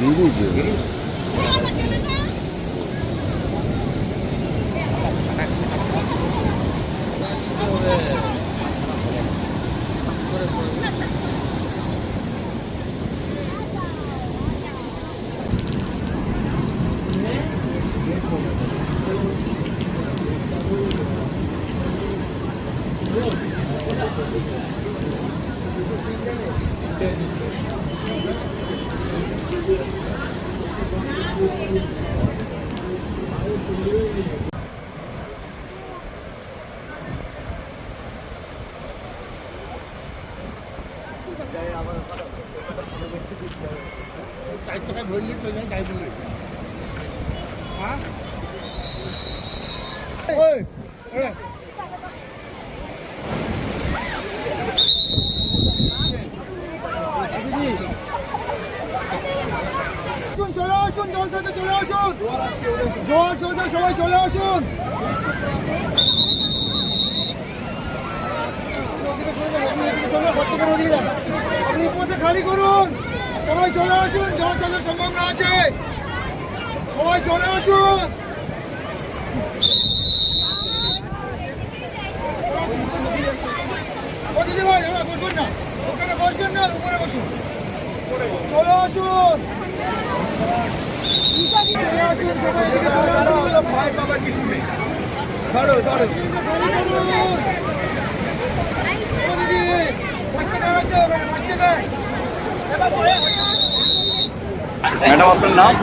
일기지. চার টাকা ভরলে চলে যায় যাই বলে। হ্যাঁ? আসুন, চলে আসুন জল থেকে চলে আসুন। জল চলছে সবাই চলে আসুন। খালি করুন। সবাই চলে আসুন জল চলার সম্ভাবনা আছে সবাই চলে আসুন। বসবেন না। ওখানে বসবেন না, উপরে বসুন। চলে আসুন। চলে আসুন সবাই এদিকে চলে আসুন ভয় পাবার কিছু নেই ধরো ধরো ও দিদি বাচ্চাটা আছে ওখানে বাচ্চাটা ম্যাডাম আপনার নাম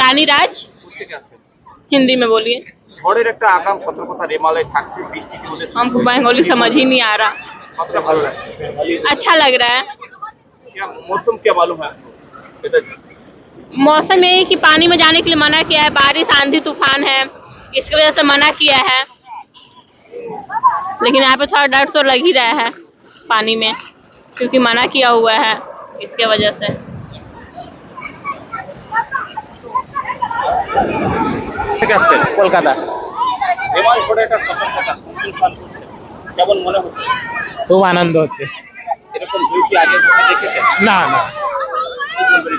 রানী রাজ কোথেকে আসছেন हिंदी में बोलिए ঝড়ের একটা আগাম সতর্কতা রেমালয় থাকছে বৃষ্টি কি হলে हमको बंगाली समझ ही नहीं आ रहा কতটা ভালো লাগছে अच्छा लग रहा है क्या मौसम क्या मालूम है आपको इधर मौसम यही कि पानी में जाने के लिए मना किया है बारिश आंधी तूफान है इसकी वजह से मना किया है लेकिन यहाँ पे थोड़ा डर तो लग ही रहा है पानी में क्योंकि मना किया हुआ है इसके वजह से থেকে আসছেন কলকাতা রেমাল ঝড়ের একটা সতর্কতা তুফান করছে কেমন মনে হচ্ছে খুব আনন্দ হচ্ছে এরকম ঝুঁকি কি আগে কখনো দেখেছেন না না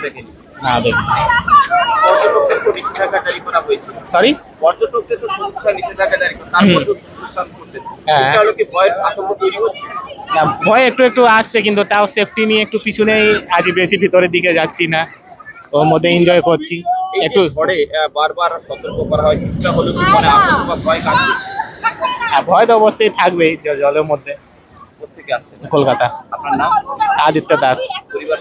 কি বলবেন এটাকে নিয়ে? না দেখি পর্যটকদের তো নিষেধাজ্ঞা জারি করা হয়েছে। সরি পর্যটকদের তো সমস্যা নিষেধাজ্ঞা জারি করা তারপর অনুষ্ঠান করতে হ্যাঁ। এটা হলো কি ভয়ের আতঙ্ক তৈরি হচ্ছে। না ভয় একটু একটু আসছে কিন্তু তাও সেফটি নিয়ে একটু পিছনেই আজ বেশি ভিতরের দিকে যাচ্ছি না। ওর মধ্যে এনজয় করছি। একটু বারবার সতর্ক করা হয় কিছুটা হলেও কি মনে আতঙ্ক বা ভয় কাজ হ্যাঁ, ভয় তো অবশ্যই থাকবেই জলের মধ্যে। কলকাতা। আপনার নাম? আদিত্য দাস। পরিবার